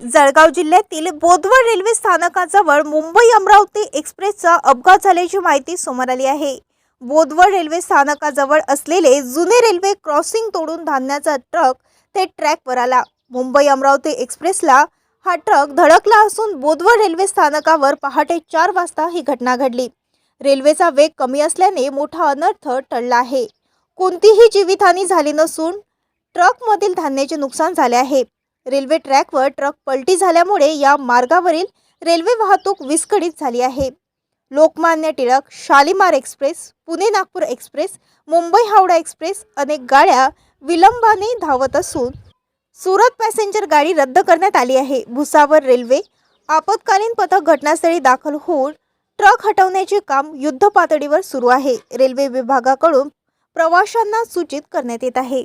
जळगाव जिल्ह्यातील बोदवड रेल्वे स्थानकाजवळ मुंबई अमरावती एक्सप्रेसचा अपघात झाल्याची माहिती समोर आली आहे. बोदवड रेल्वे स्थानकाजवळ असलेले जुने रेल्वे क्रॉसिंग तोडून धान्याचा ट्रक ते ट्रॅकवर आला. मुंबई अमरावती एक्सप्रेसला हा ट्रक धडकला असून बोदवड रेल्वे स्थानकावर पहाटे चार वाजता ही घटना घडली. रेल्वेचा वेग कमी असल्याने मोठा अनर्थ टळला आहे. कोणतीही जीवितहानी झाली नसून ट्रकमधील धान्याचे नुकसान झाले आहे. रेल्वे ट्रॅकवर ट्रक पलटी झाल्यामुळे या मार्गावरील रेल्वे वाहतूक विस्कळीत झाली आहे. Lokmanya Tilak Shalimar express Pune Nagpur express Mumbai Howrah express अनेक गाड्या विलंबाने धावत असून सुरत पॅसेंजर गाडी रद्द करण्यात आली आहे. भुसावर रेल्वे आपत्कालीन पथक घटनास्थळी दाखल होऊन ट्रक हटवण्याचे काम युद्ध पातळीवर सुरू आहे. रेल्वे विभागाकडून प्रवाशांना सूचित करण्यात येत आहे.